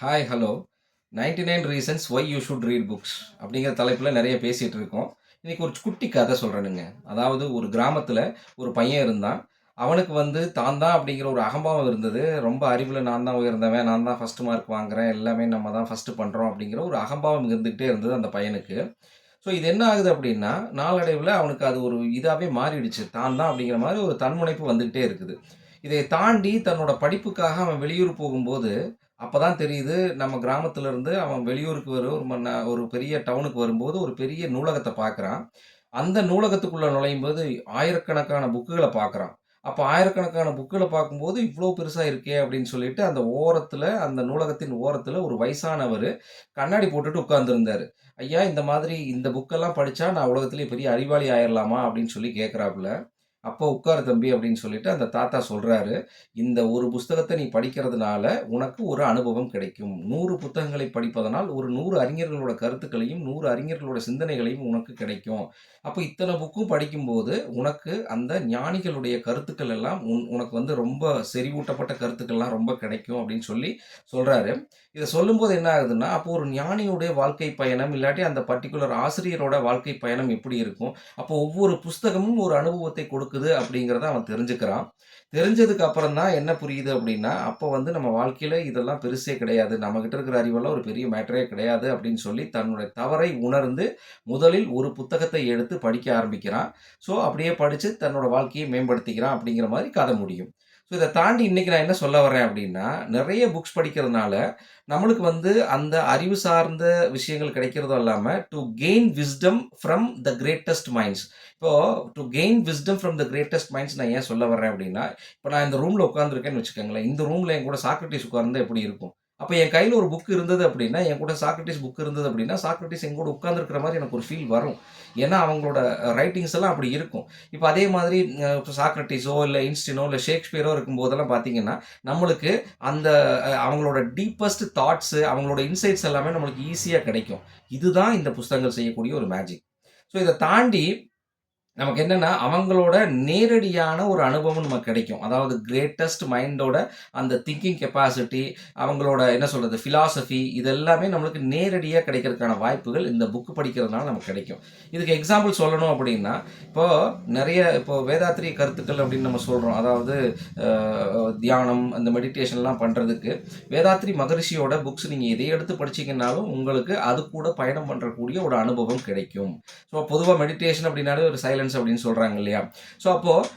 Hi hello 99 nine reasons why you should read books அப்படிங்கிற தலைப்பில் நிறைய பேசிகிட்டு இருக்கோம். இன்றைக்கி ஒரு குட்டி கதை சொல்கிறேனுங்க அதாவது ஒரு கிராமத்தில் ஒரு பையன் இருந்தான். அவனுக்கு வந்து தான் தான் அப்படிங்கிற ஒரு அகம்பாவம் இருந்தது. ரொம்ப அறிவில் நான் தான் உயர்ந்தவன் நான் தான் ஃபஸ்ட்டு மார்க் வாங்குறேன் எல்லாமே நம்ம தான் ஃபஸ்ட்டு பண்ணுறோம் அப்படிங்கிற ஒரு அகம்பாவம் இருந்துக்கிட்டே இருந்தது அந்த பையனுக்கு. ஸோ இது என்ன ஆகுது அப்படின்னா நாளடைவில் அவனுக்கு அது ஒரு இதாகவே மாறிடுச்சு. தான் தான் அப்படிங்கிற மாதிரி ஒரு தன்முனைப்பு வந்துக்கிட்டே இருக்குது. இதை தாண்டி தன்னோட படிப்புக்காக அவன் வெளியூர் போகும்போது அப்பதான் தெரியுது நம்ம கிராமத்துல இருந்து அவன் வெளியூருக்கு வரும் ஒரு ம- ஒரு பெரிய டவுனுக்கு வரும்போது ஒரு பெரிய நூலகத்தை பார்க்குறான் அந்த நூலகத்துக்குள்ளே நுழையும் போது ஆயிரக்கணக்கான புக்குகளை பார்க்குறான் அப்போ ஆயிரக்கணக்கான புக்குகளை பார்க்கும்போது இவ்வளோ பெருசாக இருக்கே அப்படின்னு சொல்லிட்டு அந்த ஓரத்தில் அந்த நூலகத்தின் ஓரத்தில் ஒரு வயசானவர் கண்ணாடி போட்டுட்டு உட்காந்துருந்தார் ஐயா இந்த மாதிரி இந்த புக்கெல்லாம் படித்தா நான் உலகத்துலேயே பெரிய அறிவாளி ஆயிரலாமா? அப்படின்னு சொல்லி கேட்குறாப்புல அப்போ உட்காரு தம்பி அப்படின்னு சொல்லிட்டு அந்த தாத்தா சொல்கிறாரு இந்த ஒரு புஸ்தகத்தை நீ படிக்கிறதுனால உனக்கு ஒரு அனுபவம் கிடைக்கும். நூறு புத்தகங்களை படிப்பதனால் ஒரு நூறு அறிஞர்களோட கருத்துக்களையும் நூறு அறிஞர்களோட சிந்தனைகளையும் உனக்கு கிடைக்கும். அப்போ இத்தனை புக்கும் படிக்கும்போது உனக்கு அந்த ஞானிகளுடைய கருத்துக்கள் எல்லாம் உன் உனக்கு வந்து ரொம்ப செறிவூட்டப்பட்ட கருத்துக்கள்லாம் ரொம்ப கிடைக்கும் அப்படின்னு சொல்லி சொல்கிறாரு இதை சொல்லும்போது என்ன ஆகுதுன்னா அப்போ ஒரு ஞானியுடைய வாழ்க்கை பயணம் இல்லாட்டி அந்த பர்டிகுலர் ஆசிரியரோட வாழ்க்கை பயணம் எப்படி இருக்கும்? அப்போ ஒவ்வொரு புஸ்தகமும் ஒரு அனுபவத்தை கொடுக்க கொடுக்குது அப்படிங்கிறத அவன் தெரிஞ்சுக்கிறான். தெரிஞ்சதுக்கு அப்புறம் தான் என்ன புரியுது அப்படின்னா அப்போ வந்து நம்ம வாழ்க்கையில் இதெல்லாம் பெருசே கிடையாது. நம்மக்கிட்ட இருக்கிற அறிவெல்லாம் ஒரு பெரிய மேட்டரே கிடையாது அப்படின்னு சொல்லி தன்னுடைய தவறை உணர்ந்து முதலில் ஒரு புத்தகத்தை எடுத்து படிக்க ஆரம்பிக்கிறான். ஸோ அப்படியே படித்து தன்னோட வாழ்க்கையை மேம்படுத்திக்கிறான் அப்படிங்கிற மாதிரி கதை முடியும். ஸோ இதை தாண்டி இன்றைக்கி நான் என்ன சொல்ல வரேன் அப்படின்னா நிறைய புக்ஸ் படிக்கிறதுனால நம்மளுக்கு வந்து அந்த அறிவு சார்ந்த விஷயங்கள் கிடைக்கிறதும் இல்லாமல் to gain wisdom from the greatest minds இப்போ to gain wisdom from the greatest minds நான் ஏன் சொல்ல வர்றேன் அப்படின்னா இப்போ நான் இந்த ரூமில் உட்காந்துருக்கேன்னு வச்சுக்கோங்களேன். இந்த ரூமில் என் கூட சாக்ரட்டிஸ் உட்கார்ந்தா எப்படி இருக்கும்? அப்போ என் கையில் ஒரு புக் இருந்தது அப்படின்னா என் கூட சாக்ரட்டிஸ் புக் இருந்தது அப்படின்னா சாக்ரட்டிஸ் எங்கூட உட்காந்துருக்கிற மாதிரி எனக்கு ஒரு ஃபீல் வரும். ஏன்னா அவங்களோட ரைட்டிங்ஸ் எல்லாம் அப்படி இருக்கும். இப்போ அதே மாதிரி இப்போ சாக்ரட்டிஸோ இல்லை இன்ஸ்டினோ இல்லை ஷேக்ஸ்பியரோ இருக்கும்போதெல்லாம் பார்த்தீங்கன்னா நம்மளுக்கு அந்த அவங்களோட டீப்பஸ்ட் தாட்ஸு அவங்களோட இன்சைட்ஸ் எல்லாமே நம்மளுக்கு ஈஸியாக கிடைக்கும். இதுதான் இந்த புஸ்தகங்கள் செய்யக்கூடிய ஒரு மேஜிக் ஸோ இதை தாண்டி நமக்கு என்னன்னா அவங்களோட நேரடியான ஒரு அனுபவம் நமக்கு கிடைக்கும். அதாவது கிரேட்டஸ்ட் மைண்டோட அந்த திங்கிங் கெப்பாசிட்டி அவங்களோட என்ன சொல்றது ஃபிலாசபி இதெல்லாமே நம்மளுக்கு நேரடியாக கிடைக்கிறதுக்கான வாய்ப்புகள் இந்த புக்கு படிக்கிறதுனால நமக்கு கிடைக்கும். இதுக்கு எக்ஸாம்பிள் சொல்லணும் அப்படின்னா இப்போ நிறைய இப்போ வேதாத்திரி கருத்துக்கள் அப்படின்னு நம்ம சொல்றோம். அதாவது தியானம் அந்த மெடிடேஷன்லாம் பண்றதுக்கு வேதாத்திரி மகரிஷியோட புக்ஸ் நீங்கள் எதை எடுத்து படிச்சீங்கன்னாலும் உங்களுக்கு அது கூட பயணம் பண்ணுறக்கூடிய ஒரு அனுபவம் கிடைக்கும். ஸோ பொதுவாக மெடிடேஷன் அப்படின்னாலே ஒரு சைலன்ஸ் அப்படின்னு சொல்றாங்க இல்லையா? ஸோ அப்போ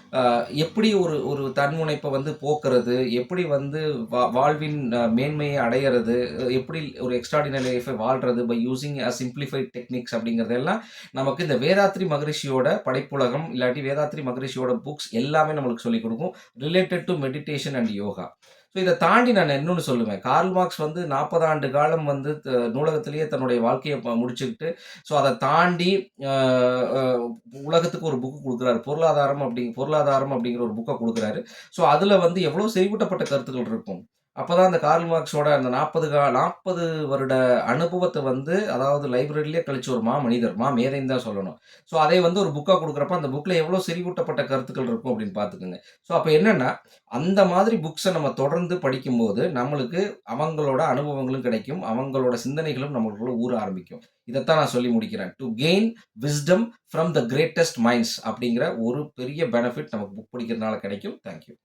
எப்படி ஒரு ஒரு தன்முனைப்பை வந்து போக்குறது? எப்படி வந்து வா- வாழ்வின் மேன்மையை அடையிறது? எப்படி ஒரு எக்ஸ்ட்ராடினரி லைஃபை வாழ்றது? By using a simplified techniques அப்படிங்கிறதெல்லாம் நமக்கு இந்த வேதாத்ரி மகரிஷியோட படைப்புலகம் இல்லாட்டி வேதாத்ரி மகரிஷியோட புக்ஸ் எல்லாமே நம்மளுக்கு சொல்லிக் கொடுக்கும். Related to meditation and yoga so இதை தாண்டி நான் இன்னொன்று சொல்லுவேன். கார்ல் மார்க்ஸ் வந்து நாற்பது ஆண்டு காலம் வந்து த- நூலகத்திலேயே தன்னுடைய வாழ்க்கையை முடிச்சுக்கிட்டு ஸோ அதை தாண்டி உலகத்துக்கு ஒரு புக்கு கொடுக்குறாரு. பொருளாதாரம் அப்படிங்க பொருளாதாரம் அப்படிங்கிற ஒரு புக்கை கொடுக்குறாரு. ஸோ அதில் வந்து எவ்வளோ செறிவூட்டப்பட்ட கருத்துக்கள் இருக்கும்? அப்பதான் அந்த கார்ல் மார்க்ஸோட அந்த நாற்பது கா நாற்பது வருட அனுபவத்தை வந்து அதாவது லைப்ரரியிலே கழிச்சு ஒரு மா மனிதர் மா மேதைன்னு தான் சொல்லணும். ஸோ அதை வந்து ஒரு புக்காக கொடுக்குறப்ப அந்த புக்கில் எவ்வளோ செறிவூட்டப்பட்ட கருத்துக்கள் இருக்கும் அப்படின்னு பார்த்துக்குங்க. ஸோ அப்போ என்னென்னா அந்த மாதிரி புக்ஸை நம்ம தொடர்ந்து படிக்கும்போது நம்மளுக்கு அவங்களோட அனுபவங்களும் கிடைக்கும் அவங்களோட சிந்தனைகளும் நம்மளுக்குள்ள ஊற ஆரம்பிக்கும். இதைத்தான் நான் சொல்லி முடிக்கிறேன். To gain wisdom from the greatest minds அப்படிங்கிற ஒரு பெரிய பெனிஃபிட் நமக்கு புக் படிக்கிறதுனால கிடைக்கும். தேங்க்யூ